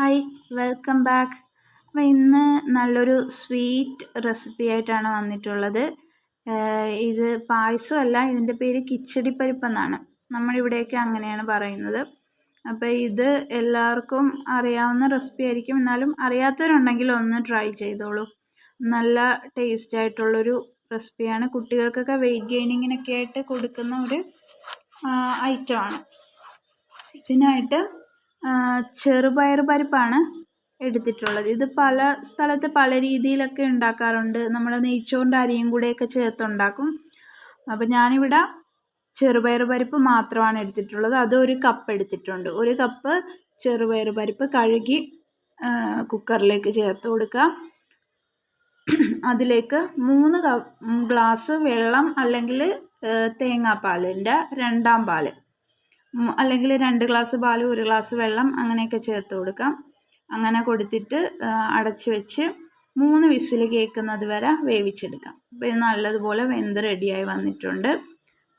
Hi welcome back. അപ്പോൾ ഇന്ന് നല്ലൊരു സ്വീറ്റ് റെസിപ്പി ആയിട്ടാണ് വന്നിട്ടുള്ളത് ഇത് പായസമല്ല ഇതിന്റെ പേര് കിച്ചടി പരിപ്പെന്നാണ് നമ്മളിവിടെയൊക്കെ അങ്ങനെയാണ് പറയുന്നത്. അപ്പോൾ ഇത് എല്ലാവർക്കും അറിയാവുന്ന റെസിപ്പി ആയിരിക്കും എന്നാലും അറിയാത്തവരുണ്ടെങ്കിൽ ഒന്ന് ട്രൈ ചെയ്തോളൂ. നല്ല ടേസ്റ്റ് ആയിട്ടുള്ളൊരു റെസിപ്പിയാണ്. കുട്ടികൾക്കൊക്കെ വെയിറ്റ് ഗെയിനിങ്ങിനൊക്കെ ആയിട്ട് കൊടുക്കുന്ന ഒരു ഐറ്റമാണ്. ഇതിനായിട്ട് ചെറുപയർ പരിപ്പാണ് എടുത്തിട്ടുള്ളത്. ഇത് പല സ്ഥലത്ത് പല രീതിയിലൊക്കെ ഉണ്ടാക്കാറുണ്ട്. നമ്മൾ നെയ്ച്ചോറിന്റെ അരിയും കൂടെയൊക്കെ ചേർത്തുണ്ടാക്കും. അപ്പോൾ ഞാനിവിടെ ചെറുപയർ പരിപ്പ് മാത്രമാണ് എടുത്തിട്ടുള്ളത്. അത് ഒരു കപ്പ് എടുത്തിട്ടുണ്ട്. ഒരു കപ്പ് ചെറുപയർ പരിപ്പ് കഴുകി കുക്കറിലേക്ക് ചേർത്ത് കൊടുക്കുക. അതിലേക്ക് മൂന്ന് ഗ്ലാസ് വെള്ളം അല്ലെങ്കിൽ തേങ്ങാപ്പാലിന്റെ രണ്ടാം പാൽ അല്ലെങ്കിൽ രണ്ട് ഗ്ലാസ് പാൽ ഒരു ഗ്ലാസ് വെള്ളം അങ്ങനെയൊക്കെ ചേർത്ത് കൊടുക്കാം. അങ്ങനെ കൊടുത്തിട്ട് അടച്ച് വെച്ച് മൂന്ന് വിസിൽ കേൾക്കുന്നത് വരെ വേവിച്ചെടുക്കാം. അപ്പോൾ ഇത് നല്ലതുപോലെ വെന്ത് റെഡിയായി വന്നിട്ടുണ്ട്.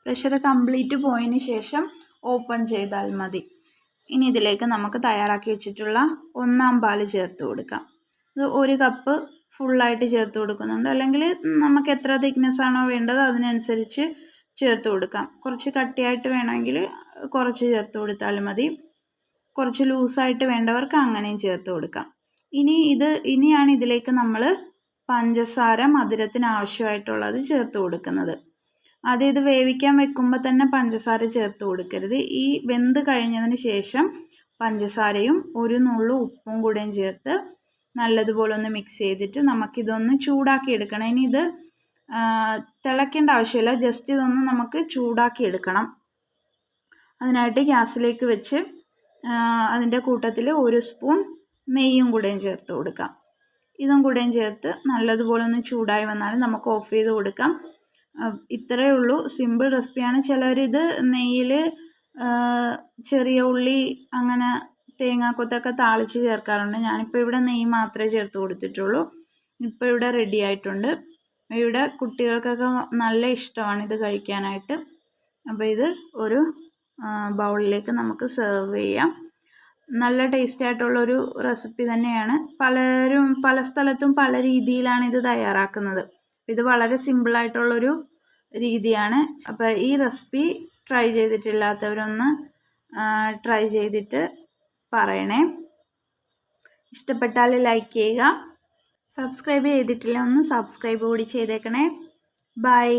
പ്രഷർ കംപ്ലീറ്റ് പോയതിന് ശേഷം ഓപ്പൺ ചെയ്താൽ മതി. ഇനി ഇതിലേക്ക് നമുക്ക് തയ്യാറാക്കി വെച്ചിട്ടുള്ള ഒന്നാം പാൽ ചേർത്ത് കൊടുക്കാം. ഇത് ഒരു കപ്പ് ഫുള്ളായിട്ട് ചേർത്ത് കൊടുക്കുന്നുണ്ട്. അല്ലെങ്കിൽ നമുക്ക് എത്ര തിക്നെസ് ആണോ വേണ്ടത് അതിനനുസരിച്ച് ചേർത്ത് കൊടുക്കാം. കുറച്ച് കട്ടിയായിട്ട് വേണമെങ്കിൽ കുറച്ച് ചേർത്ത് കൊടുത്താലും മതി. കുറച്ച് ലൂസായിട്ട് വേണ്ടവർക്ക് അങ്ങനെയും ചേർത്ത് കൊടുക്കാം. ഇനി ഇത് ഇനിയാണ് ഇതിലേക്ക് നമ്മൾ പഞ്ചസാര മധുരത്തിന് ആവശ്യമായിട്ടുള്ളത് ചേർത്ത് കൊടുക്കുന്നത്. അത് ഇത് വേവിക്കാൻ വെക്കുമ്പോൾ തന്നെ പഞ്ചസാര ചേർത്ത് കൊടുക്കരുത്. ഈ വെന്ത് കഴിഞ്ഞതിന് ശേഷം പഞ്ചസാരയും ഒരു നുള്ളു ഉപ്പും കൂടെയും ചേർത്ത് നല്ലതുപോലെ ഒന്ന് മിക്സ് ചെയ്തിട്ട് നമുക്കിതൊന്ന് ചൂടാക്കി എടുക്കണം. ഇനി ഇത് തിളയ്ക്കേണ്ട ആവശ്യമില്ല. ജസ്റ്റ് ഇതൊന്ന് നമുക്ക് ചൂടാക്കി എടുക്കണം. അതിനായിട്ട് ഗ്യാസിലേക്ക് വെച്ച് അതിന്റെ കൂട്ടത്തിൽ ഒരു സ്പൂൺ നെയ്യും കൂടെയും ചേർത്ത് കൊടുക്കാം. ഇതും കൂടെയും ചേർത്ത് നല്ലതുപോലെ ഒന്ന് ചൂടായി വന്നാൽ നമുക്ക് ഓഫ് ചെയ്ത് കൊടുക്കാം. ഇത്രയേ ഉള്ളൂ. സിമ്പിൾ റെസിപ്പിയാണ്. ചിലരിത് നെയ്യിൽ ചെറിയ ഉള്ളി അങ്ങനെ തേങ്ങാക്കൊത്തൊക്കെ താളിച്ച് ചേർക്കാറുണ്ട്. ഞാനിപ്പോൾ ഇവിടെ നെയ്യ് മാത്രമേ ചേർത്ത് കൊടുത്തിട്ടുള്ളൂ. ഇപ്പോൾ ഇവിടെ റെഡി ആയിട്ടുണ്ട്. ഇവിടെ കുട്ടികൾക്കൊക്കെ നല്ല ഇഷ്ടമാണ് ഇത് കഴിക്കാനായിട്ട്. അപ്പോൾ ഇത് ഒരു ബൗളിലേക്ക് നമുക്ക് സെർവ് ചെയ്യാം. നല്ല ടേസ്റ്റി ആയിട്ടുള്ളൊരു റെസിപ്പി തന്നെയാണ്. പലരും പല സ്ഥലത്തും പല രീതിയിലാണ് ഇത് തയ്യാറാക്കുന്നത്. ഇത് വളരെ സിമ്പിളായിട്ടുള്ളൊരു രീതിയാണ്. അപ്പോൾ ഈ റെസിപ്പി ട്രൈ ചെയ്തിട്ടില്ലാത്തവരൊന്ന് ട്രൈ ചെയ്തിട്ട് പറയണേ. ഇഷ്ടപ്പെട്ടാൽ ലൈക്ക് ചെയ്യുക. സബ്സ്ക്രൈബ് ചെയ്തിട്ടില്ല ഒന്ന് സബ്സ്ക്രൈബ് കൂടി ചെയ്തേക്കണേ. ബൈ